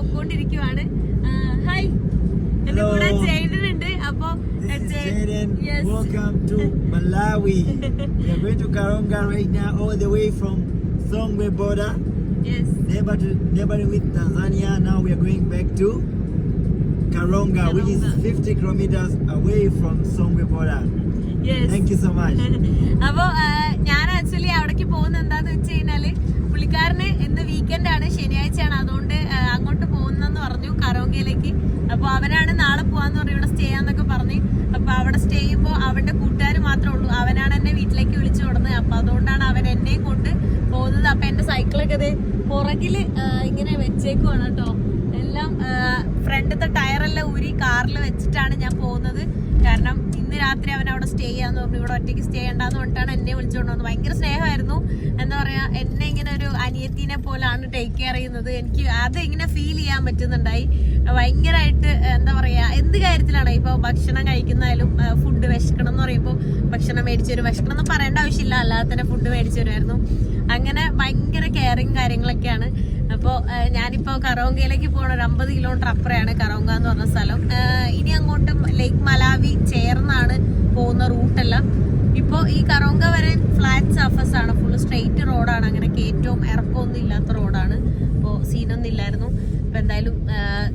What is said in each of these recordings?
പൊക്കോണ്ടിരിക്കുവാണ് hi എന്റെ. കൂടെ ജെയ്ഡനുണ്ട് അപ്പൊ This is ജെ- Jaden. Yes. Welcome to Malawi. we are going to Karonga right now, all the way from Songwe border, Yes. neighbor to, neighboring with Tanzania. Now we are going back to Karonga, Karonga. which is 50 kilometers away from Songwe border. Yes. Thank you so much. അപ്പൊ ആ, ഞാൻ actually അവിടേക്ക് പോകുന്ന എന്താന്ന് വെച്ച് കഴിഞ്ഞാൽ പുള്ളിക്കാരന് ഇന്ന് വീക്കെൻഡ് ആണ് ശനിയാഴ്ചയാണ്. അതുകൊണ്ട് അങ്ങോട്ട് പോകുന്നെന്ന് പറഞ്ഞു കരോങ്കയിലേക്ക്. അപ്പൊ അവനാണ് നാളെ പോവാന്ന് പറഞ്ഞു ഇവിടെ സ്റ്റേ ചെയ്യാന്നൊക്കെ പറഞ്ഞു. അപ്പൊ അവിടെ സ്റ്റേ ചെയ്യുമ്പോ അവന്റെ കൂട്ടുകാർ മാത്രമേ ഉള്ളൂ. അവനാണ് എന്നെ വീട്ടിലേക്ക് വിളിച്ചു കൊടുന്നത് അപ്പൊ അതുകൊണ്ടാണ് അവൻ എന്നെയും കൊണ്ട് പോകുന്നത്. അപ്പൊ എന്റെ സൈക്കിളൊക്കെ ഇത് പുറകിൽ ഇങ്ങനെ വെച്ചേക്കുവാണ് കേട്ടോ. എല്ലാം ഫ്രണ്ടത്തെ ടയറെല്ലാം ഊരി കാറിൽ വെച്ചിട്ടാണ് ഞാൻ പോകുന്നത്. കാരണം ഇന്ന് രാത്രി അവൻ അവിടെ സ്റ്റേ ചെയ്യാന്ന് പറഞ്ഞു. ഇവിടെ ഒറ്റയ്ക്ക് സ്റ്റേ ചെയ്യണ്ടെന്ന് പറഞ്ഞിട്ടാണ് എന്നെ വിളിച്ചുകൊണ്ട് വന്നത്. ഭയങ്കര സ്നേഹമായിരുന്നു. എന്താ പറയാ എന്നെ ഇങ്ങനെ ഒരു അനിയത്തിനെ പോലാണ് ടേക്ക് കെയർ ചെയ്യുന്നത്. എനിക്ക് അത് ഇങ്ങനെ ഫീൽ ചെയ്യാൻ പറ്റുന്നുണ്ടായി. ഭയങ്കരമായിട്ട് എന്താ പറയാ എന്ത് കാര്യത്തിലാണ് ഇപ്പൊ ഭക്ഷണം കഴിക്കുന്നാലും ഫുഡ് വിശക്കണം എന്ന് പറയുമ്പോൾ ഭക്ഷണം മേടിച്ചു തരും. വിശക്കണം എന്ന് പറയേണ്ട ആവശ്യമില്ല. അല്ലാതെ തന്നെ ഫുഡ് മേടിച്ചു തരുമായിരുന്നു. അങ്ങനെ ഭയങ്കര കെയറിങ് കാര്യങ്ങളൊക്കെയാണ്. അപ്പോൾ ഞാനിപ്പോൾ കറോങ്കയിലേക്ക് പോകണ ഒരു അമ്പത് കിലോമീറ്റർ അപ്പുറയാണ് കറോങ്ക എന്ന് പറഞ്ഞ സ്ഥലം. ഇനി അങ്ങോട്ടും ലേക്ക് മലാവി ചേർന്നാണ് പോകുന്ന റൂട്ടെല്ലാം. ഇപ്പോൾ ഈ കറോങ്ക വരെ ഫ്ലാറ്റ് സർഫസ് ആണ്. ഫുള്ള് സ്ട്രെയിറ്റ് റോഡാണ് അങ്ങനെ കയറ്റവും ഇറക്കമൊന്നും ഇല്ലാത്ത റോഡാണ് അപ്പോൾ സീനൊന്നും ഇല്ലായിരുന്നു. അപ്പോൾ എന്തായാലും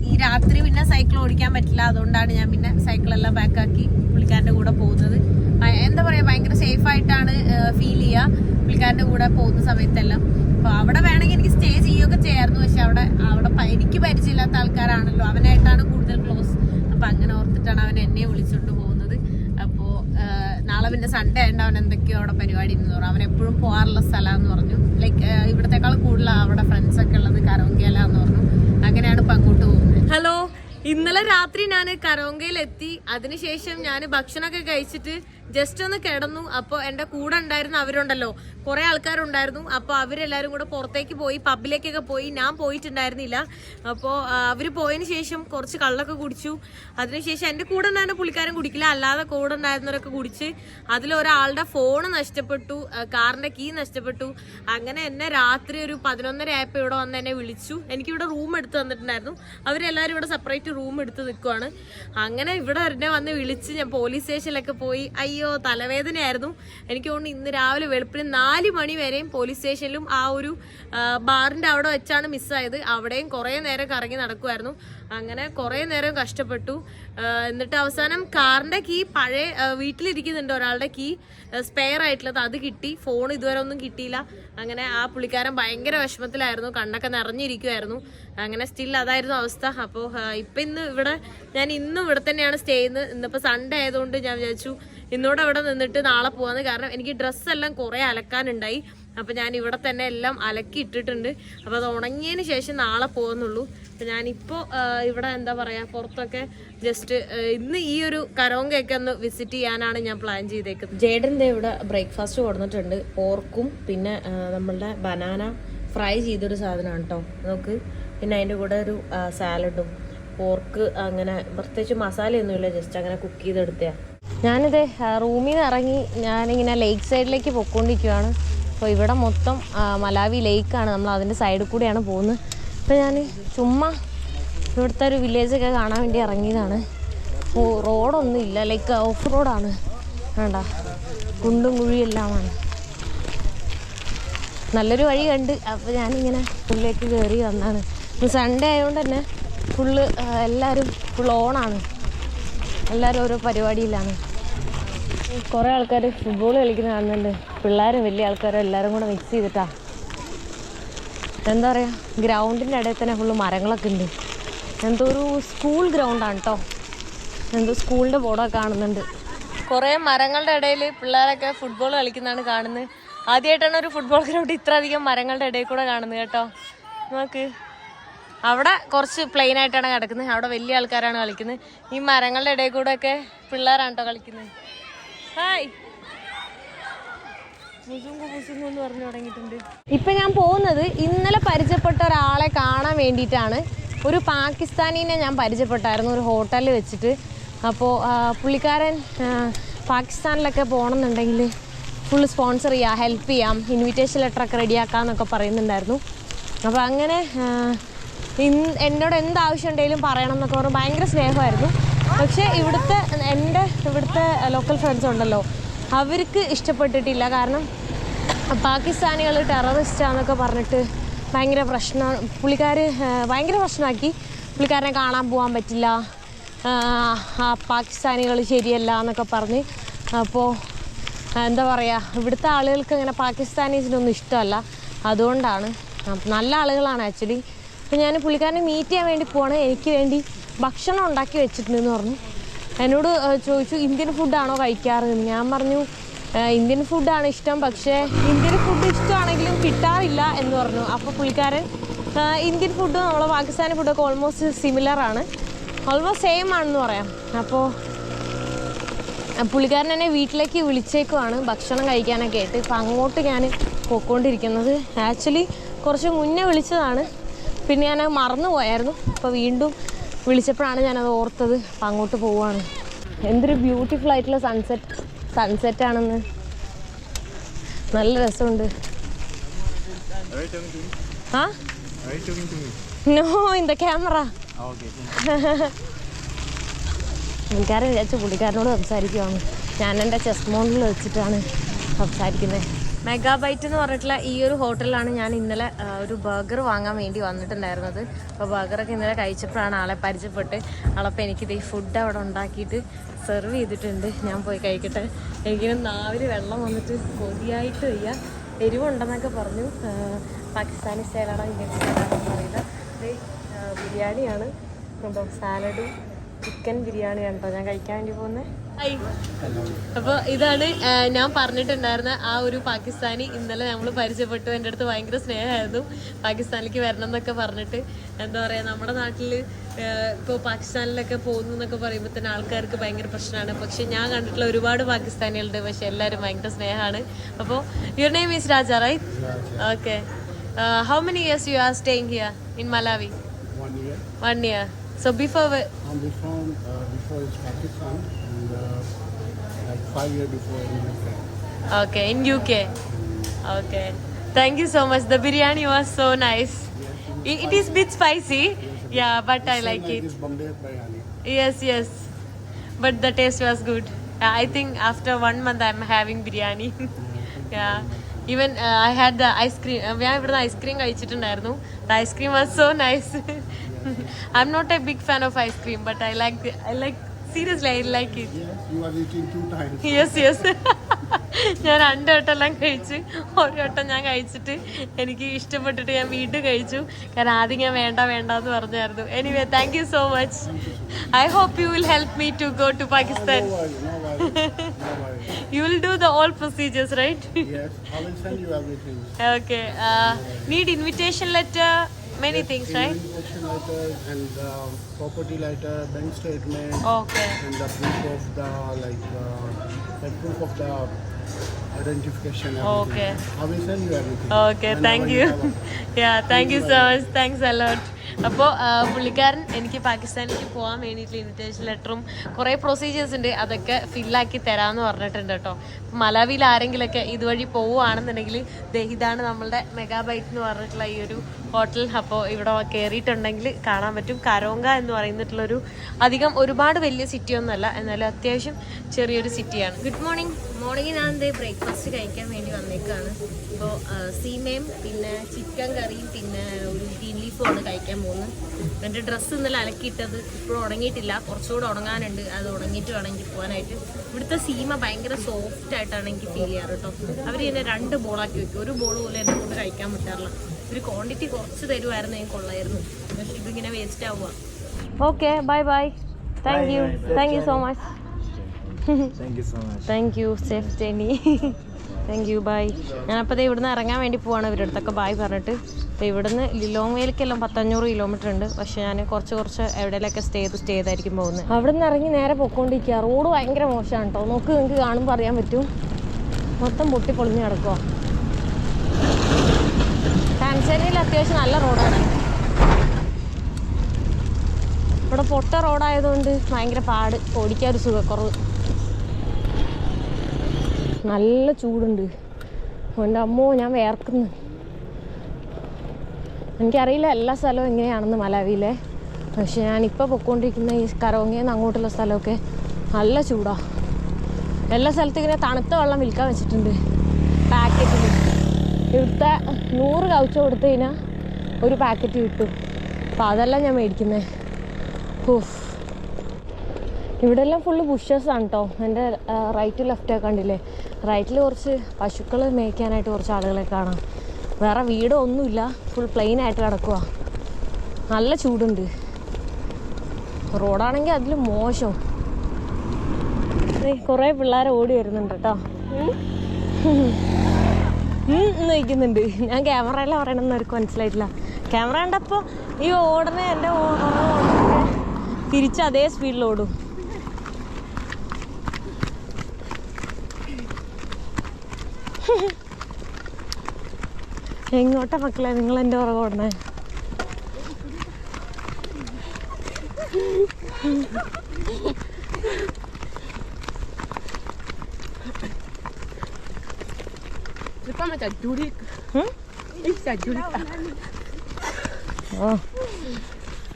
ഈ രാത്രി പിന്നെ സൈക്കിൾ ഓടിക്കാൻ പറ്റില്ല. അതുകൊണ്ടാണ് ഞാൻ പിന്നെ സൈക്കിളെല്ലാം ബാക്കാക്കി പുള്ളിക്കാരന്റെ കൂടെ പോകുന്നത്. എന്താ പറയുക ഭയങ്കര സേഫായിട്ടാണ് ഫീൽ ചെയ്യുക പുള്ളിക്കാരന്റെ കൂടെ പോകുന്ന സമയത്തെല്ലാം. അപ്പോൾ അവിടെ വേണമെങ്കിൽ എനിക്ക് സ്റ്റേ ചെയ്യുകയൊക്കെ ചെയ്യായിരുന്നു. പക്ഷേ അവിടെ അവിടെ പ- എനിക്ക് പരിചയമില്ലാത്ത ആൾക്കാരാണല്ലോ അവനായിട്ടാണ് കൂടുതൽ ക്ലോസ് അപ്പൊ അങ്ങനെ ഓർത്തിട്ടാണ് അവൻ എന്നെ വിളിച്ചോണ്ട് പോകുന്നത്. അപ്പോ നാളെ പിന്നെ സൺഡേ ആയിട്ട് അവൻ എന്തൊക്കെയോ അവിടെ പരിപാടി എന്ന് പറഞ്ഞു. അവൻ എപ്പോഴും പോകാറുള്ള സ്ഥലമെന്ന് പറഞ്ഞു. ലൈക്ക് ഇവിടത്തെക്കാൾ കൂടുതൽ അവിടെ ഫ്രണ്ട്സ് ഒക്കെ ഉള്ളത് കരോങ്കേല എന്ന് പറഞ്ഞു. അങ്ങനെയാണ് ഇപ്പൊ അങ്ങോട്ട് പോകുന്നത്. ഹലോ ഇന്നലെ രാത്രി ഞാൻ കരോങ്കയിൽ എത്തി അതിനുശേഷം ഞാൻ ഭക്ഷണമൊക്കെ കഴിച്ചിട്ട് ജസ്റ്റ് ഒന്ന് കിടന്നു. അപ്പോൾ എന്റെ കൂടെ ഉണ്ടായിരുന്ന അവരുണ്ടല്ലോ. കുറേ ആൾക്കാരുണ്ടായിരുന്നു. അപ്പോൾ അവരെല്ലാവരും കൂടെ പുറത്തേക്ക് പോയി പബ്ബിലേക്കൊക്കെ പോയി. ഞാൻ പോയിട്ടുണ്ടായിരുന്നില്ല. അപ്പോൾ അവർ പോയതിന് ശേഷം കുറച്ച് കള്ളൊക്കെ കുടിച്ചു. അതിനുശേഷം എന്റെ കൂടെ ഉണ്ടായിരുന്ന പുള്ളിക്കാരൻ കുടിക്കില്ല. അല്ലാതെ കൂടെ ഉണ്ടായിരുന്നവരൊക്കെ കുടിച്ച് അതിലൊരാളുടെ ഫോൺ നഷ്ടപ്പെട്ടു. കാറിന്റെ കീ നഷ്ടപ്പെട്ടു. അങ്ങനെ എന്നെ രാത്രി ഒരു പതിനൊന്നര ആയപ്പോൾ ഇവിടെ വന്ന് എന്നെ വിളിച്ചു. എനിക്കിവിടെ റൂം എടുത്ത് തന്നിട്ടുണ്ടായിരുന്നു. അവരെല്ലാവരും ഇവിടെ സെപ്പറേറ്റ് റൂം എടുത്ത് നിൽക്കുവാണ്. അങ്ങനെ ഇവിടെ എന്നെ വന്ന് വിളിച്ച് ഞാൻ പോലീസ് സ്റ്റേഷനിലൊക്കെ പോയി. തലവേദനയായിരുന്നു. എനിക്ക് തോന്നുന്നു ഇന്ന് രാവിലെ വെളുപ്പിന് നാല് മണി വരെയും പോലീസ് സ്റ്റേഷനിലും ആ ഒരു ബാറിന്റെ അവിടെ വെച്ചാണ് മിസ്സായത് അവിടെയും കുറേ നേരം കറങ്ങി നടക്കുമായിരുന്നു അങ്ങനെ കുറേ നേരം കഷ്ടപ്പെട്ടു. എന്നിട്ട് അവസാനം കാറിന്റെ കീ പഴയ വീട്ടിലിരിക്കുന്നുണ്ട് ഒരാളുടെ കീ സ്പെയർ ആയിട്ടുള്ളത്. അത് കിട്ടി. ഫോൺ ഇതുവരെ ഒന്നും കിട്ടിയില്ല. അങ്ങനെ ആ പുള്ളിക്കാരൻ ഭയങ്കര വിഷമത്തിലായിരുന്നു. കണ്ണൊക്കെ നിറഞ്ഞിരിക്കുമായിരുന്നു അങ്ങനെ സ്റ്റിൽ അതായിരുന്നു അവസ്ഥ. അപ്പോൾ ഇപ്പം ഇന്ന് ഇവിടെ ഞാൻ ഇന്നും ഇവിടെ തന്നെയാണ് സ്റ്റേ ചെയ്യുന്നത്. ഇന്നിപ്പോൾ സൺഡേ ആയതുകൊണ്ട് ഞാൻ വിചാരിച്ചു ഇന്നോടെ അവിടെ നിന്നിട്ട് നാളെ പോകാമെന്ന് കാരണം എനിക്ക് ഡ്രസ്സെല്ലാം കുറേ അലക്കാനുണ്ടായി. അപ്പോൾ ഞാൻ ഇവിടെ തന്നെ എല്ലാം അലക്കി ഇട്ടിട്ടുണ്ട്. അപ്പോൾ അത് ഉണങ്ങിയതിന് ശേഷം നാളെ പോകുന്നുള്ളൂ. അപ്പോൾ ഞാനിപ്പോൾ ഇവിടെ എന്താ പറയുക പുറത്തൊക്കെ ജസ്റ്റ് ഇന്ന് ഈ ഒരു കരോങ്കയൊക്കെ ഒന്ന് വിസിറ്റ് ചെയ്യാനാണ് ഞാൻ പ്ലാൻ ചെയ്തേക്കുന്നത്. ജേഡന്റെ ഇവിടെ ബ്രേക്ക്ഫാസ്റ്റ് കൊടുത്തിട്ടുണ്ട്. പോർക്കും പിന്നെ നമ്മളുടെ ബനാന ഫ്രൈ ചെയ്തൊരു സാധനമാണ് കേട്ടോ നമുക്ക് പിന്നെ അതിന്റെ കൂടെ ഒരു സാലഡും പോർക്ക് അങ്ങനെ പ്രത്യേകിച്ച് മസാലയൊന്നുമില്ല ജസ്റ്റ് അങ്ങനെ കുക്ക് ചെയ്തെടുത്തതാണ് ഞാനിത് റൂമിൽ നിന്ന് ഇറങ്ങി ഞാനിങ്ങനെ ലേക്ക് സൈഡിലേക്ക് പൊയ്ക്കൊണ്ടിരിക്കുകയാണ് അപ്പോൾ ഇവിടെ മൊത്തം മലാവി ലേക്കാണ് നമ്മൾ അതിന്റെ സൈഡിൽ കൂടെയാണ് പോകുന്നത്. അപ്പോൾ ഞാൻ ചുമ്മാ ഇവിടുത്തെ ഒരു വില്ലേജൊക്കെ കാണാൻ വേണ്ടി ഇറങ്ങിയതാണ്. റോഡൊന്നും ഇല്ല. ലൈക്ക് ഓഫ് റോഡാണ് വേണ്ട കുണ്ടും കുഴിയെല്ലാമാണ് നല്ലൊരു വഴി കണ്ട് അപ്പോൾ ഞാനിങ്ങനെ ഉള്ളിലേക്ക് കയറി വന്നാണ്. സൺഡേ ആയതുകൊണ്ട് തന്നെ ഫുള്ള് എല്ലാവരും ഫുൾ ഓണാണ് എല്ലാവരും ഓരോ പരിപാടിയിലാണ്. കുറേ ആൾക്കാർ ഫുട്ബോൾ കളിക്കുന്ന കാണുന്നുണ്ട്. പിള്ളേരും വലിയ ആൾക്കാരും എല്ലാവരും കൂടെ മിക്സ് ചെയ്തിട്ടാ. എന്താ പറയുക ഗ്രൗണ്ടിന്റെ ഇടയിൽ തന്നെ ഫുള്ള് മരങ്ങളൊക്കെ ഉണ്ട്. എന്തോ ഒരു സ്കൂൾ ഗ്രൗണ്ടാണ് കേട്ടോ എന്തോ സ്കൂളിന്റെ ബോർഡൊക്കെ കാണുന്നുണ്ട്. കുറേ മരങ്ങളുടെ ഇടയിൽ പിള്ളേരൊക്കെ ഫുട്ബോൾ കളിക്കുന്നതാണ് കാണുന്നത്. ആദ്യമായിട്ടാണ് ഒരു ഫുട്ബോൾ ഗ്രൗണ്ട് ഇത്ര അധികം മരങ്ങളുടെ ഇടയിൽ കൂടെ കാണുന്നത് കേട്ടോ. നമുക്ക് അവിടെ കുറച്ച് പ്ലെയിൻ ആയിട്ടാണ് കിടക്കുന്നത്. അവിടെ വലിയ ആൾക്കാരാണ് കളിക്കുന്നത്. ഈ മരങ്ങളുടെ ഇടയിൽ കൂടെ ഒക്കെ പിള്ളേരാണ് കേട്ടോ കളിക്കുന്നത്. ഹായ് ഇപ്പൊ ഞാൻ പോകുന്നത് ഇന്നലെ പരിചയപ്പെട്ട ഒരാളെ കാണാൻ വേണ്ടിയിട്ടാണ്. ഒരു പാകിസ്ഥാനീനെ ഞാൻ പരിചയപ്പെട്ടായിരുന്നു. ഒരു ഹോട്ടലിൽ വെച്ചിട്ട്. അപ്പോൾ പുള്ളിക്കാരൻ പാകിസ്ഥാനിലൊക്കെ പോകണമെന്നുണ്ടെങ്കിൽ ഫുൾ സ്പോൺസർ ചെയ്യാം ഹെൽപ്പ് ചെയ്യാം ഇൻവിറ്റേഷൻ ലെറ്ററൊക്കെ റെഡിയാക്കാം എന്നൊക്കെ പറയുന്നുണ്ടായിരുന്നു. അപ്പോൾ അങ്ങനെ ഇൻ- എന്നോട് എന്താവശ്യം ഉണ്ടെങ്കിലും പറയണം എന്നൊക്കെ പറഞ്ഞു. ഭയങ്കര സ്നേഹമായിരുന്നു. പക്ഷേ ഇവിടുത്തെ എന്റെ ഇവിടുത്തെ ലോക്കൽ ഫ്രണ്ട്സ് ഉണ്ടല്ലോ അവർക്ക് ഇഷ്ടപ്പെട്ടിട്ടില്ല. കാരണം പാകിസ്ഥാനികൾ ടെററിസ്റ്റാന്നൊക്കെ പറഞ്ഞിട്ട് ഭയങ്കര പ്രശ്നം പുള്ളിക്കാർ ഭയങ്കര പ്രശ്നമാക്കി. പുള്ളിക്കാരനെ കാണാൻ പോകാൻ പറ്റില്ല. ആ പാകിസ്ഥാനികൾ ശരിയല്ല എന്നൊക്കെ പറഞ്ഞ്. അപ്പോൾ എന്താ പറയുക ഇവിടുത്തെ ആളുകൾക്ക് അങ്ങനെ പാകിസ്ഥാനീസിനൊന്നും ഇഷ്ടമല്ല. അതുകൊണ്ടാണ്. നല്ല ആളുകളാണ് ആക്ച്വലി അപ്പോൾ ഞാൻ പുള്ളിക്കാരനെ മീറ്റ് ചെയ്യാൻ വേണ്ടി പോവാണ്. എനിക്ക് വേണ്ടി ഭക്ഷണം ഉണ്ടാക്കി വെച്ചിട്ടുണ്ടെന്ന് പറഞ്ഞു. എന്നോട് ചോദിച്ചു ഇന്ത്യൻ ഫുഡാണോ കഴിക്കാറ്? ഞാൻ പറഞ്ഞു "ആ, ഇന്ത്യൻ ഫുഡാണ് ഇഷ്ടം പക്ഷേ ഇന്ത്യൻ ഫുഡ് ഇഷ്ടമാണെങ്കിലും കിട്ടാറില്ല എന്ന് പറഞ്ഞു. അപ്പോൾ പുള്ളിക്കാരൻ ഇന്ത്യൻ ഫുഡ് നമ്മളെ പാകിസ്ഥാൻ ഫുഡൊക്കെ ഓൾമോസ്റ്റ് സിമിലർ ആണ്. ഓൾമോസ്റ്റ് സെയിം ആണെന്ന് പറയാം. അപ്പോൾ പുള്ളിക്കാരൻ എന്നെ വീട്ടിലേക്ക് വിളിച്ചേക്കുവാണ് ഭക്ഷണം കഴിക്കാനൊക്കെ ആയിട്ട്. ഇപ്പം അങ്ങോട്ട് ഞാൻ പോയിക്കൊണ്ടിരിക്കുന്നത്. ആക്ച്വലി കുറച്ച് മുന്നേ വിളിച്ചതാണ്. പിന്നെ ഞാൻ മറന്നു പോയായിരുന്നു അപ്പോൾ വീണ്ടും വിളിച്ചപ്പോഴാണ് ഞാനത് ഓർത്തത്. അപ്പം അങ്ങോട്ട് പോവാണ്. എന്തൊരു ബ്യൂട്ടിഫുൾ ആയിട്ടുള്ള സൺസെറ്റ് സൺസെറ്റ് ആണെന്ന്. നല്ല രസമുണ്ട്. ആ? No in camera. പുള്ളിക്കാരൻ വിചാരിച്ചു പുള്ളിക്കാരനോട് സംസാരിക്കുവാണ്. ഞാൻ എന്റെ ചെസ്റ്റ് മോണിൽ വെച്ചിട്ടാണ് സംസാരിക്കുന്നത് മെഗാബൈറ്റ് എന്ന് പറഞ്ഞിട്ടുള്ള ഈ ഒരു ഹോട്ടലിലാണ് ഞാൻ ഇന്നലെ ഒരു ബർഗർ വാങ്ങാൻ വേണ്ടി വന്നിട്ടുണ്ടായിരുന്നത്. അപ്പോൾ ബർഗറൊക്കെ ഇന്നലെ കഴിച്ചപ്പോഴാണ് ആളെ പരിചയപ്പെട്ട് ആളപ്പോൾ എനിക്കിത് ഈ ഫുഡ് അവിടെ ഉണ്ടാക്കിയിട്ട് സെർവ് ചെയ്തിട്ടുണ്ട്. ഞാൻ പോയി കഴിക്കട്ടെ. എങ്കിലും നാവിൽ വെള്ളം വന്നിട്ട് കൊതിയായിട്ട് വയ്യ. എരിവുണ്ടെന്നൊക്കെ പറഞ്ഞു. പാകിസ്ഥാനി സ്റ്റൈലാണോ ഇന്ത്യൻ സ്റ്റൈലാണോ അറിയില്ല ബിരിയാണിയാണ്. സാലഡും ചിക്കൻ ബിരിയാണിയാണ് കേട്ടോ ഞാൻ കഴിക്കാൻ വേണ്ടി പോകുന്നത്. അപ്പോൾ ഇതാണ് ഞാൻ പറഞ്ഞിട്ടുണ്ടായിരുന്ന ആ ഒരു പാകിസ്ഥാനി ഇന്നലെ നമ്മൾ പരിചയപ്പെട്ടു. എന്റെ അടുത്ത് ഭയങ്കര സ്നേഹമായിരുന്നു പാകിസ്ഥാനിലേക്ക് വരണം എന്നൊക്കെ പറഞ്ഞിട്ട്. എന്താ പറയാ നമ്മുടെ നാട്ടിൽ ഇപ്പോൾ പാകിസ്ഥാനിലൊക്കെ പോകുന്നു എന്നൊക്കെ പറയുമ്പോൾ തന്നെ ആൾക്കാർക്ക് ഭയങ്കര പ്രശ്നമാണ്. പക്ഷെ ഞാൻ കണ്ടിട്ടുള്ള ഒരുപാട് പാകിസ്ഥാനികളുണ്ട്. പക്ഷെ എല്ലാവരും ഭയങ്കര സ്നേഹമാണ്. അപ്പോൾ your name is Raja right okay how many years you are staying here in Malawi. One year So before I'm before, uh, before it's Pakistan and uh, like five years before in UK. Okay, in UK. Okay. Thank you so much. The biryani was so nice. It, it is bit spicy. Yeah, but I Same like it. this Bombay biryani. Yes, yes. But the taste was good. Uh, I think after one month I'm having biryani. yeah. Even uh, I had the ice cream. Uh, ഞാൻ ഇവിടുന്ന് ice cream കഴിച്ചിട്ടുണ്ടായിരുന്നു the ice cream was so nice I not a big fan of ice cream, but I like I like seriously I like it. Yes, you are eating two times. Yes, yes. ഞാൻ രണ്ട് വട്ടമെല്ലാം കഴിച്ച് ഒരു വട്ടം ഞാൻ കഴിച്ചിട്ട് എനിക്ക് ഇഷ്ടപ്പെട്ടിട്ട് ഞാൻ വീണ്ടും കഴിച്ചു കാരണം ആദ്യം ഞാൻ വേണ്ട വേണ്ട എന്ന് പറഞ്ഞായിരുന്നു anyway thank you so much I hope you will help me to go to Pakistan. You will do the all procedures right Yes, I will send you everything. Okay need invitation letter many yes, things, right? letters and uh, property letter, bank statement. Okay. And the proof of the like uh, the proof of the identification. Everything. Okay. I will send you everything. Okay. Thank you. you yeah. Thank you so much. Thanks a lot. അപ്പോൾ പുള്ളിക്കാരൻ എനിക്ക് പാകിസ്ഥാനിലേക്ക് പോകാൻ വേണ്ടിയിട്ടുള്ള invitation ലെറ്ററും കുറേ procedures ഉണ്ട്. അതൊക്കെ ഫില്ലാക്കി തരാമെന്ന് പറഞ്ഞിട്ടുണ്ട് കേട്ടോ. അപ്പോൾ മലാവിയിൽ ആരെങ്കിലുമൊക്കെ ഇതുവഴി പോവുകയാണെന്നുണ്ടെങ്കിൽ ദേ ഇതാണ് നമ്മളുടെ മെഗാബൈറ്റ് എന്ന് പറഞ്ഞിട്ടുള്ള ഈ ഒരു ഹോട്ടൽ അപ്പോൾ ഇവിടെ കയറിയിട്ടുണ്ടെങ്കിൽ കാണാൻ പറ്റും. കരോങ്ക എന്ന് പറയുന്നിട്ടുള്ളൊരു അധികം ഒരുപാട് വലിയ സിറ്റി ഒന്നുമല്ല. എന്നാലും അത്യാവശ്യം ചെറിയൊരു സിറ്റിയാണ് ഗുഡ് മോർണിംഗ് മോർണിംഗ് ഞാൻ എന്തേ ബ്രേക്ക്ഫാസ്റ്റ് കഴിക്കാൻ വേണ്ടി വന്നേക്കാണ്. ഇപ്പോൾ സീമയും പിന്നെ ചിക്കൻ കറിയും പിന്നെ ഒരു ലീഫുമാണ് കഴിക്കാൻ പോകുന്നത്. എന്റെ ഡ്രസ്സ് ഇന്നലെ അലക്കിയിട്ടത് ഇപ്പോഴും ഉണങ്ങിയിട്ടില്ല. കുറച്ചുകൂടെ ഉണങ്ങാനുണ്ട്. അത് ഉണങ്ങിയിട്ട് വേണമെങ്കിൽ പോകാനായിട്ട്. ഇവിടുത്തെ സീമ ഭയങ്കര സോഫ്റ്റ് ആയിട്ടാണ് എനിക്ക് ഫീൽ ചെയ്യാറ് കേട്ടോ. അവർ എന്നെ രണ്ട് ബോളാക്കി വെക്കും. ഒരു ബോൾ പോലും എന്നെ കൊണ്ട് കഴിക്കാൻ പറ്റാറില്ല. ഒരു ക്വാണ്ടിറ്റി കുറച്ച് തരുമായിരുന്നു ഞാൻ കൊള്ളായിരുന്നു. പക്ഷെ ഇതിങ്ങനെ വേസ്റ്റ് ആവുക okay bye bye thank you thank you so much Thank you so much. Thank you safe journey thank you bye ഞാനപ്പോൾ ഇവിടുന്ന് ഇറങ്ങാൻ വേണ്ടി പോവാണ്. ഇവരുടെ അടുത്തൊക്കെ ബായ് പറഞ്ഞിട്ട്. അപ്പോൾ ഇവിടുന്ന് എല്ലാം പത്തഞ്ഞൂറ് കിലോമീറ്റർ ഉണ്ട്. പക്ഷേ ഞാൻ കുറച്ച് കുറച്ച് എവിടെയെങ്കിലൊക്കെ സ്റ്റേ ചെയ്ത് സ്റ്റേ ചെയ്തായിരിക്കും പോകുന്നത് അവിടെ നിന്ന് ഇറങ്ങി നേരെ പൊക്കോണ്ടിരിക്കുക റോഡ് ഭയങ്കര മോശമാണ് കേട്ടോ നോക്ക് നിങ്ങൾക്ക് കാണുമ്പോൾ അറിയാൻ പറ്റും. മൊത്തം പൊട്ടി പൊളിഞ്ഞ് കിടക്കുക ടാൻസാനിയയിൽ അത്യാവശ്യം നല്ല റോഡാണ്. ഇവിടെ പൊട്ട റോഡായതുകൊണ്ട് ഭയങ്കര പാട്. ഓടിക്കാൻ ഒരു സുഖക്കുറവ്. നല്ല ചൂടുണ്ട്. എന്റെ അമ്മോ ഞാൻ വേർക്കുന്നു എനിക്കറിയില്ല എല്ലാ സ്ഥലവും എങ്ങനെയാണെന്ന് മലാവിയിലെ. പക്ഷെ ഞാനിപ്പോൾ പൊയ്ക്കൊണ്ടിരിക്കുന്ന ഈ കരോങ്ങയിൽ നിന്ന് അങ്ങോട്ടുള്ള സ്ഥലമൊക്കെ നല്ല ചൂടാ. എല്ലാ സ്ഥലത്തും ഇങ്ങനെ തണുത്ത വെള്ളം വിൽക്കാൻ വെച്ചിട്ടുണ്ട്. പാക്കറ്റിൽ ഇവിടുത്തെ നൂറ് കൗച്ച് കൊടുത്തു കഴിഞ്ഞാൽ ഒരു പാക്കറ്റ് കിട്ടും. അപ്പോൾ അതെല്ലാം ഞാൻ മേടിക്കുന്നത് ഓഫ് ഇവിടെ എല്ലാം ഫുള്ള് ബുഷസാണ് കേട്ടോ എന്റെ റൈറ്റ് ലെഫ്റ്റ് കണ്ടില്ലേ? റൈറ്റിൽ കുറച്ച് പശുക്കൾ മേയ്ക്കാനായിട്ട് കുറച്ച് ആളുകളെ കാണാം. വേറെ വീടോ ഒന്നുമില്ല. ഫുൾ പ്ലെയിൻ ആയിട്ട് കിടക്കുക നല്ല ചൂടുണ്ട്. റോഡാണെങ്കിൽ അതിൽ മോശം. കുറേ പിള്ളേർ ഓടി വരുന്നുണ്ട് കേട്ടോ. നയിക്കുന്നുണ്ട് ഞാൻ ക്യാമറയിലാണ് പറയണമെന്ന് അവർക്ക് മനസ്സിലായിട്ടില്ല. ക്യാമറ കണ്ടപ്പോൾ ഈ ഓടുന്ന എന്റെ തിരിച്ച് അതേ സ്പീഡിൽ ഓടും. എങ്ങോട്ടാ മക്കളെ? നിങ്ങൾ എന്റെ പുറകെ ഓടണേ.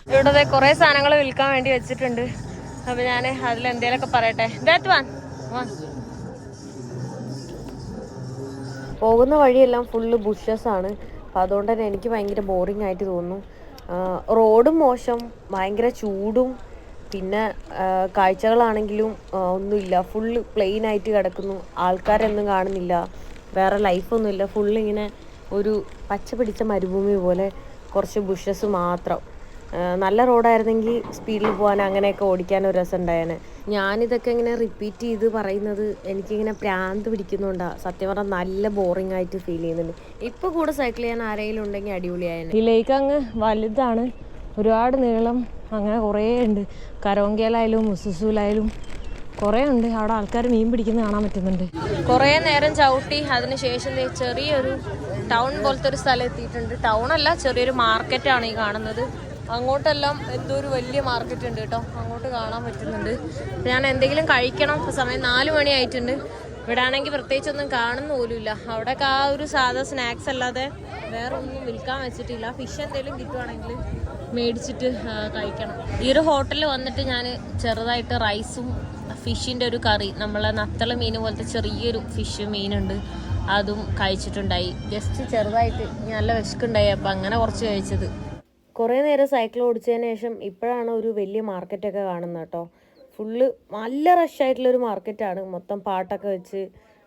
ഇവിടെ കുറെ സാധനങ്ങൾ വിൽക്കാൻ വേണ്ടി വെച്ചിട്ടുണ്ട്. അപ്പൊ ഞാൻ അതിൽ എന്തേലൊക്കെ പറയട്ടെ. That one. വൺ. പോകുന്ന വഴിയെല്ലാം ഫുള്ള് ബുഷസ് ആണ്. അപ്പം അതുകൊണ്ട് തന്നെ എനിക്ക് ഭയങ്കര ബോറിംഗ് ആയിട്ട് തോന്നുന്നു. റോഡും മോശം ഭയങ്കര ചൂടും പിന്നെ കാഴ്ചകളാണെങ്കിലും ഒന്നുമില്ല. ഫുള്ള് പ്ലെയിൻ ആയിട്ട് കിടക്കുന്നു. ആൾക്കാരൊന്നും കാണുന്നില്ല. വേറെ ലൈഫൊന്നുമില്ല ഫുള്ള് ഇങ്ങനെ ഒരു പച്ച പിടിച്ച മരുഭൂമി പോലെ കുറച്ച് ബുഷസ് മാത്രം. നല്ല റോഡായിരുന്നെങ്കിൽ സ്പീഡിൽ പോകാൻ അങ്ങനെയൊക്കെ ഓടിക്കാൻ ഒരു രസം ഉണ്ടായേനെ ഞാനിതൊക്കെ ഇങ്ങനെ റിപ്പീറ്റ് ചെയ്ത് പറയുന്നത് എനിക്കിങ്ങനെ പ്രാന്ത് പിടിക്കുന്നുണ്ടാ. സത്യം പറഞ്ഞാൽ നല്ല ബോറിംഗ് ആയിട്ട് ഫീൽ ചെയ്യുന്നുണ്ട്. ഇപ്പൊ കൂടെ സൈക്കിൾ ചെയ്യാൻ ആരെങ്കിലും ഉണ്ടെങ്കിൽ അടിപൊളിയായേനെ. ഈ ലേക്ക് അങ്ങ് വലുതാണ്. ഒരുപാട് നീളം അങ്ങനെ കുറേ ഉണ്ട്. കരോങ്കയിലായാലും മുസുസൂലായാലും കുറേ ഉണ്ട്. അവിടെ ആൾക്കാർ മീൻ പിടിക്കുന്നത് കാണാൻ പറ്റുന്നുണ്ട്. കുറേ നേരം ചവിട്ടി അതിന് ശേഷം ചെറിയൊരു ടൗൺ പോലത്തെ ഒരു സ്ഥലം എത്തിയിട്ടുണ്ട്. ടൗൺ അല്ല ചെറിയൊരു മാർക്കറ്റാണ് ഈ കാണുന്നത്. അങ്ങോട്ടെല്ലാം എന്തോ ഒരു വലിയ മാർക്കറ്റ് ഉണ്ട് കേട്ടോ. അങ്ങോട്ട് കാണാൻ പറ്റുന്നുണ്ട്. ഞാൻ എന്തെങ്കിലും കഴിക്കണം. സമയം നാല് മണി ആയിട്ടുണ്ട്. ഇവിടെ ആണെങ്കിൽ പ്രത്യേകിച്ചൊന്നും കാണുന്ന പോലുമില്ല അവിടെയൊക്കെ ആ ഒരു സാധാ സ്നാക്സ് അല്ലാതെ വേറെ ഒന്നും വിൽക്കാൻ വെച്ചിട്ടില്ല. ഫിഷ് എന്തെങ്കിലും കിട്ടുവാണെങ്കിൽ മേടിച്ചിട്ട് കഴിക്കണം. ഈ ഒരു ഹോട്ടലിൽ വന്നിട്ട് ഞാൻ ചെറുതായിട്ട് റൈസും ഫിഷിന്റെ ഒരു കറി നമ്മളെ നത്തള മീൻ പോലത്തെ ചെറിയൊരു ഫിഷ് മീനുണ്ട്. അതും കഴിച്ചിട്ടുണ്ടായി. ജസ്റ്റ് ചെറുതായിട്ട് നല്ല വിശക്കുണ്ടായി. അപ്പം അങ്ങനെ കുറച്ച് കഴിച്ചത്. കുറേ നേരം സൈക്കിൾ ഓടിച്ചതിന് ശേഷം ഇപ്പോഴാണ് ഒരു വലിയ മാർക്കറ്റൊക്കെ കാണുന്നത് കേട്ടോ. ഫുള്ള് നല്ല റഷ് ആയിട്ടുള്ളൊരു മാർക്കറ്റാണ് മൊത്തം പാട്ടൊക്കെ വെച്ച്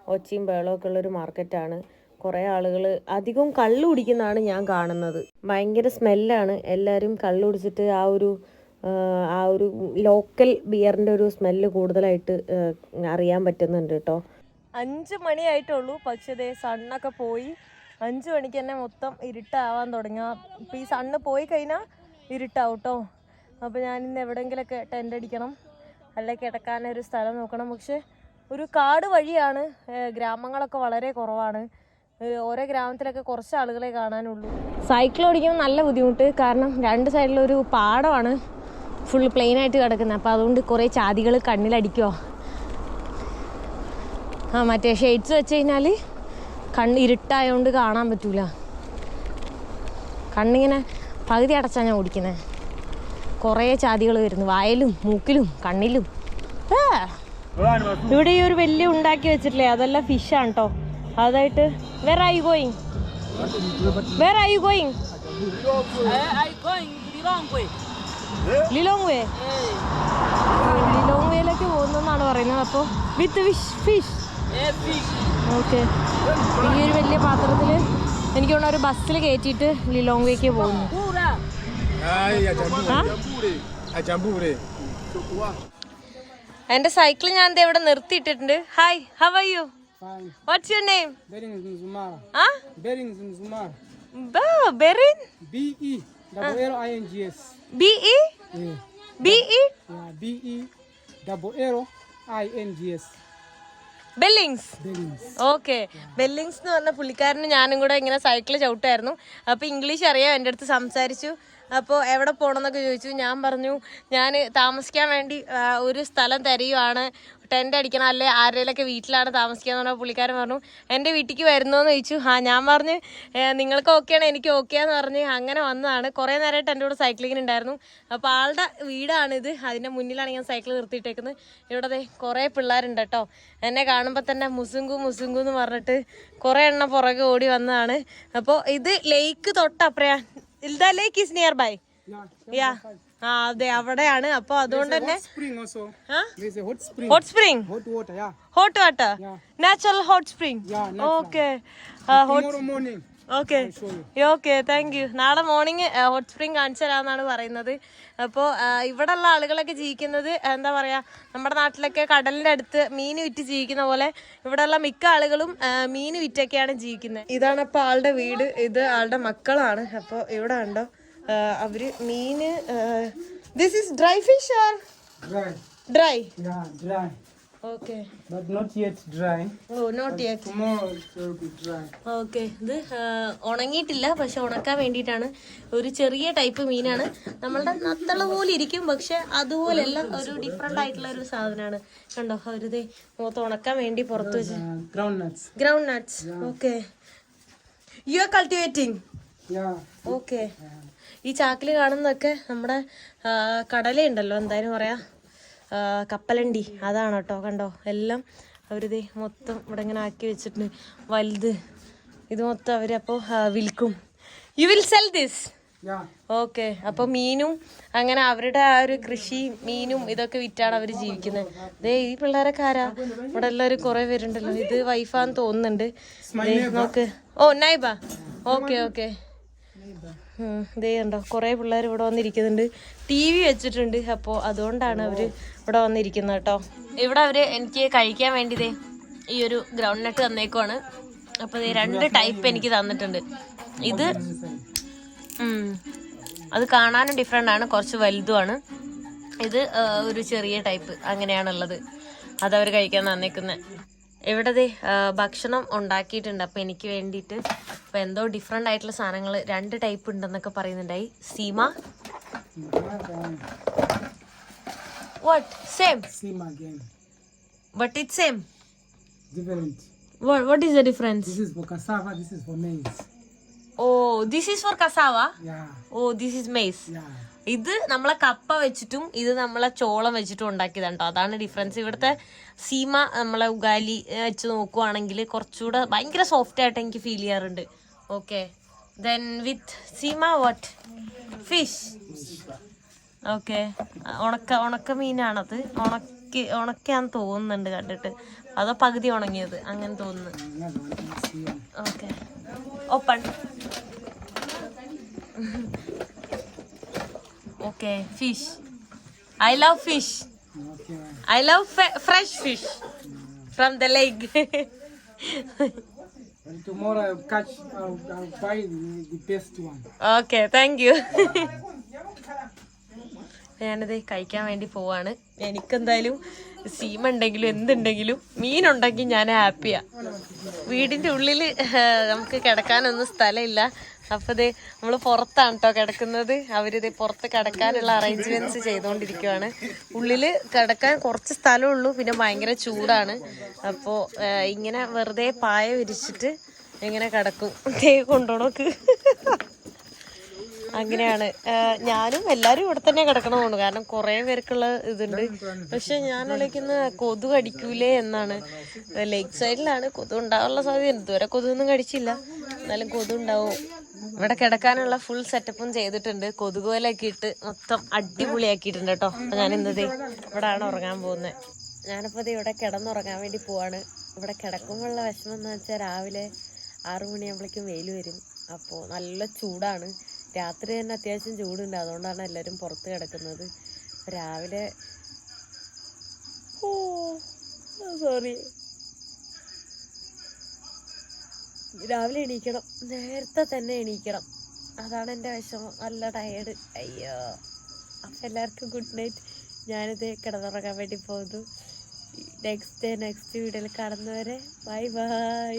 ഒച്ചയും ബഹളമൊക്കെ ഉള്ളൊരു മാർക്കറ്റാണ് കുറേ ആളുകൾ അധികം കള്ളു കുടിക്കുന്നതാണ് ഞാൻ കാണുന്നത്. ഭയങ്കര സ്മെല്ലാണ് എല്ലാവരും കള്ളു കുടിച്ചിട്ട് ആ ഒരു ആ, ആ ഒരു ലോക്കൽ ബിയറിന്റെ ഒരു സ്മെല്ല് കൂടുതലായിട്ട് അറിയാൻ പറ്റുന്നുണ്ട് കേട്ടോ. അഞ്ച് മണിയായിട്ടുള്ളൂ. പക്ഷേ ദേ സണ്ണൊക്കെ പോയി. അഞ്ച് മണിക്ക് തന്നെ മൊത്തം ഇരുട്ടാവാൻ തുടങ്ങുക ഇപ്പം ഈ സണ്ണ് പോയി കഴിഞ്ഞാൽ ഇരുട്ടാവും കേട്ടോ അപ്പോൾ ഞാൻ ഇന്ന് എവിടെയെങ്കിലൊക്കെ ടെന്റ് അടിക്കണം. അല്ലെ കിടക്കാനൊരു സ്ഥലം നോക്കണം. പക്ഷെ ഒരു കാട് വഴിയാണ് ഗ്രാമങ്ങളൊക്കെ വളരെ കുറവാണ്. ഓരോ ഗ്രാമത്തിലൊക്കെ കുറച്ച് ആളുകളെ കാണാനുള്ളൂ. സൈക്കിൾ ഓടിക്കുമ്പോൾ നല്ല ബുദ്ധിമുട്ട്. കാരണം രണ്ട് സൈഡിലൊരു പാടമാണ് ഫുൾ പ്ലെയിൻ ആയിട്ട് കിടക്കുന്നത്. അപ്പോൾ അതുകൊണ്ട് കുറേ ചാതികൾ കണ്ണിലടിക്കുമോ ആ മറ്റേ ഷെയ്ഡ്സ് വെച്ച് കഴിഞ്ഞാൽ കണ്ണ് ഇരുട്ടായതുകൊണ്ട് കാണാൻ പറ്റൂല. കണ്ണിങ്ങനെ പകുതി അടച്ചാണ് ഞാൻ ഓടിക്കുന്നത് കുറേ ചാതികൾ വരുന്നു. വായലും മൂക്കിലും കണ്ണിലും. ഇവിടെ ഈ ഒരു വലിയ ഉണ്ടാക്കി വെച്ചിട്ടില്ലേ? അതെല്ലാം ഫിഷാണ് കേട്ടോ അതായിട്ട് വേറെ ഐ ഗോയിങ് വേറെ ഐ ഗോയിങ് ലിലോങ് വേ ലിലോങ് വേയിലേക്ക് പോകുന്നെന്നാണ് പറയുന്നത്. അപ്പോൾ വിത്ത് ഫിഷ് ഫിഷ് ഓക്കെ ഈ ഒരു വലിയ പാത്രത്തിൽ എനിക്ക് തോന്നുന്നു ഒരു ബസ്സിൽ കയറ്റിയിട്ട് ലിലോങ് വേക്ക് പോകുന്നു? എന്റെ സൈക്കിൾ ഞാൻ ഇവിടെ നിർത്തിയിട്ടിട്ടുണ്ട് hi how are you. What's your name. ആ. Berin B E. B E. B E. B E double L I N G S. Bellings. Okay Bellings എന്ന് പറഞ്ഞ പുള്ളിക്കാരന് ഞാനും കൂടെ ഇങ്ങനെ സൈക്കിൾ ചവിട്ടായിരുന്നു അപ്പൊ ഇംഗ്ലീഷ് അറിയാം എന്റെ അടുത്ത് സംസാരിച്ചു. അപ്പോൾ എവിടെ പോകണമെന്നൊക്കെ ചോദിച്ചു. ഞാൻ പറഞ്ഞു ഞാൻ താമസിക്കാൻ വേണ്ടി ഒരു സ്ഥലം തരികയാണ്. ടെന്റ് അടിക്കണം. അല്ലെ ആരുടെയൊക്കെ വീട്ടിലാണ് താമസിക്കാന്ന് പറഞ്ഞാൽ പുള്ളിക്കാരൻ പറഞ്ഞു എന്റെ വീട്ടിലേക്ക് വരുന്നോന്ന് ചോദിച്ചു. ആ ഞാൻ പറഞ്ഞ് "ഏ, നിങ്ങൾക്ക് ഓക്കെയാണ് എനിക്ക് ഓക്കെ എന്ന് പറഞ്ഞ് അങ്ങനെ വന്നതാണ്. കുറേ നേരമായിട്ട് എന്റെ കൂടെ സൈക്ലിങ്ങിന് ഉണ്ടായിരുന്നു അപ്പോൾ ആളുടെ വീടാണിത് അതിന്റെ മുന്നിലാണ് ഞാൻ സൈക്കിൾ നിർത്തിയിട്ടേക്കുന്നത്. ഇവിടെ അതെ കുറേ പിള്ളേരുണ്ട് കേട്ടോ എന്നെ കാണുമ്പോൾ തന്നെ മുസുങ്കു മുസുങ്കു എന്ന് പറഞ്ഞിട്ട് കുറേ എണ്ണം പുറകെ ഓടി വന്നതാണ്. അപ്പോൾ ഇത് ലേക്ക് തൊട്ടപ്പറയാ. ഇതാ lake is nearby yeah ആ അതെ അവിടെയാണ്. അപ്പൊ അതുകൊണ്ട് തന്നെ. Hot spring. Hot water natural hot spring okay hot morning. Okay. Okay thank you നാളെ മോർണിംഗ് ഹോട്ട് സ്പ്രിംഗ് കാണിച്ചു തരാമെന്നാണ് പറയുന്നത്. അപ്പോൾ ഇവിടെ ഉള്ള ആളുകളൊക്കെ ജീവിക്കുന്നത് എന്താ പറയുക നമ്മുടെ നാട്ടിലൊക്കെ കടലിന്റെ അടുത്ത് മീൻ വിറ്റ് ജീവിക്കുന്ന പോലെ ഇവിടെയുള്ള മിക്ക ആളുകളും മീൻ വിറ്റൊക്കെയാണ് ജീവിക്കുന്നത്. ഇതാണ് അപ്പോൾ ആളുടെ വീട് ഇത് ആളുടെ മക്കളാണ്. അപ്പോൾ ഇവിടെ ഉണ്ടോ അവർ അവർ മീന് this is dry fish are dry dry dry. Okay But not yet dry. Oh not yet Tomorrow it will be dry. Okay ഇത് ഉണങ്ങിയിട്ടില്ല പക്ഷെ ഉണക്കാൻ വേണ്ടിയിട്ടാണ്. ഒരു ചെറിയ ടൈപ്പ് മീനാണ്. നമ്മളുടെ നത്തള പോലെ ഇരിക്കും പക്ഷെ അതുപോലെയല്ല ഒരു ഡിഫറെന്റ് ആയിട്ടുള്ള ഒരു സാധനമാണ്. കണ്ടോ? അവരിത് മുഖത്ത് ഉണക്കാൻ വേണ്ടി പുറത്ത് വെച്ച്. Ground nuts ground nuts okay you are cultivating okay ഈ ചാക്കിൽ കാണുന്നതൊക്കെ നമ്മുടെ കടലയുണ്ടല്ലോ എന്തായാലും പറയാ. കപ്പലണ്ടി. അതാണ് കേട്ടോ കണ്ടോ? എല്ലാം അവരിത് മൊത്തം ഇവിടെ ഇങ്ങനെ ആക്കി വെച്ചിട്ട് വലുത്. ഇത് മൊത്തം അവരപ്പോൾ വിൽക്കും. You will sell this. Okay അപ്പൊ മീനും അങ്ങനെ അവരുടെ ആ ഒരു കൃഷി മീനും ഇതൊക്കെ വിറ്റാണ് അവർ ജീവിക്കുന്നത്. ദേ ഈ പിള്ളേരൊക്കെ ആരാ? ഇവിടെ എല്ലാവരും കുറേ പേരുണ്ടല്ലോ. ഇത് വൈഫാന്ന് തോന്നുന്നുണ്ട്. നോക്ക്. ഓ നൈബ. ഓക്കെ ഓക്കെ ദേ ഉണ്ടോ കുറേ പിള്ളേർ ഇവിടെ വന്നിരിക്കുന്നുണ്ട്. ടി വി വെച്ചിട്ടുണ്ട്. അപ്പോൾ അതുകൊണ്ടാണ് അവർ ഇവിടെ വന്നിരിക്കുന്നത് കേട്ടോ. ഇവിടെ അവർ എനിക്ക് കഴിക്കാൻ വേണ്ടി ദേ ഈ ഒരു ഗ്രൗണ്ട് നട്ട് തന്നേക്കുവാണ്. അപ്പോൾ രണ്ട് ടൈപ്പ് എനിക്ക് തന്നിട്ടുണ്ട്. ഇത്. അത് കാണാനും ഡിഫറെന്റ് ആണ് കുറച്ച് വലുതുമാണ്. ഇത് ഒരു ചെറിയ ടൈപ്പ് അങ്ങനെയാണുള്ളത്. അതവർ കഴിക്കാൻ തന്നേക്കുന്നത് ഇവിടെ ദേ ആ, ഭക്ഷണം ഉണ്ടാക്കിയിട്ടുണ്ട്. അപ്പം എനിക്ക് വേണ്ടിയിട്ട് അപ്പം എന്തോ ഡിഫറെന്റ് ആയിട്ടുള്ള സാധനങ്ങൾ രണ്ട് ടൈപ്പ് ഉണ്ടെന്നൊക്കെ പറയുന്നുണ്ടായി. Sima? What same sima game but it same Different. What is the difference This is for cassava, this is for maize. Oh this is for cassava oh this is maize ഇത് നമ്മളെ കപ്പ വെച്ചിട്ടും ഇത് നമ്മളെ ചോളം വെച്ചിട്ടും ഉണ്ടാക്കിയതാണ് കേട്ടോ അതാണ് ഡിഫറൻസ് ഇവിടുത്തെ സീമ നമ്മളെ ഉഗാലി വെച്ച് നോക്കുവാണെങ്കിൽ കുറച്ചുകൂടെ ഭയങ്കര സോഫ്റ്റ് ആയിട്ട് എനിക്ക് ഫീൽ ചെയ്യാറുണ്ട്. Okay then with sima what fish okay ഉണക്ക ഉണക്ക മീനാണത് ഉണക്കി ഉണക്കാന്ന് തോന്നുന്നുണ്ട് കണ്ടിട്ട്. അതോ പകുതി ഉണങ്ങിയത് അങ്ങനെ തോന്നുന്നു. Okay. Open. Okay fish. I love fish. I love fresh fish. From the lake. Tomorrow I'll catch, I'll, I'll buy the, best one. Okay thank you. ഞാനിത് കഴിക്കാൻ വേണ്ടി പോവാണ്. എനിക്കെന്തായാലും സീമ ഉണ്ടെങ്കിലും എന്തുണ്ടെങ്കിലും മീനുണ്ടെങ്കിൽ ഞാൻ ഹാപ്പിയാ. വീടിന്റെ ഉള്ളിൽ നമുക്ക് കിടക്കാനൊന്നും സ്ഥലമില്ല. അപ്പോൾ ഇത് നമ്മൾ പുറത്താണ് കേട്ടോ കിടക്കുന്നത്. അവരിത് പുറത്ത് കിടക്കാനുള്ള അറേഞ്ച്മെന്റ്സ് ചെയ്തുകൊണ്ടിരിക്കുവാണ് ഉള്ളിൽ കിടക്കാൻ കുറച്ച് സ്ഥലം ഉള്ളൂ പിന്നെ ഭയങ്കര ചൂടാണ്. അപ്പോൾ ഇങ്ങനെ വെറുതെ പായ വിരിച്ചിട്ട് ഇങ്ങനെ കിടക്കും. കൊണ്ടോണോക്ക്. അങ്ങനെയാണ്. ഞാനും എല്ലാരും ഇവിടെ തന്നെ കിടക്കണമെന്ന് കാരണം കുറെ പേർക്കുള്ള ഇതുണ്ട്. പക്ഷെ ഞാൻ വിളിക്കുന്ന കൊതു കടിക്കൂലേ എന്നാണ്. ലേക്ക് സൈഡിലാണ് കൊതു ഉണ്ടാവാനുള്ള സാധ്യത. ഇതുവരെ കൊതുകൊന്നും കടിച്ചില്ല. എന്നാലും കൊതു ഉണ്ടാവും. ഇവിടെ കിടക്കാനുള്ള ഫുൾ സെറ്റപ്പും ചെയ്തിട്ടുണ്ട്. കൊതുകുപോലൊക്കെ ഇട്ട് മൊത്തം അടിപൊളിയാക്കിയിട്ടുണ്ട് കേട്ടോ. അപ്പൊ ഞാൻ ഇന്നതേ ഇവിടാണ് ഉറങ്ങാൻ പോകുന്നത്. ഞാനിപ്പോ ഇവിടെ കിടന്നുറങ്ങാൻ വേണ്ടി പോവാണ്. ഇവിടെ കിടക്കുമ്പോഴുള്ള വിഷമം എന്ന് വെച്ചാൽ രാവിലെ ആറു മണിയാകുമ്പോഴേക്കും വെയിൽ വരും. അപ്പോൾ നല്ല ചൂടാണ്. രാത്രി തന്നെ അത്യാവശ്യം ചൂടുണ്ട്. അതുകൊണ്ടാണ് എല്ലാവരും പുറത്ത് കിടക്കുന്നത്. രാവിലെ ഓ സോറി രാവിലെ എണീക്കണം. നേരത്തെ തന്നെ എണീക്കണം. അതാണ് എന്റെ വിഷമം. നല്ല ടയേർഡ് അയ്യോ. അപ്പം എല്ലാവർക്കും ഗുഡ് നൈറ്റ് ഞാനിത് കിടന്നുറങ്ങാൻ വേണ്ടി പോകുന്നു. നെക്സ്റ്റ് ഡേ നെക്സ്റ്റ് വീഡിയോയിൽ കാണുന്നവരെ ബൈ ബൈ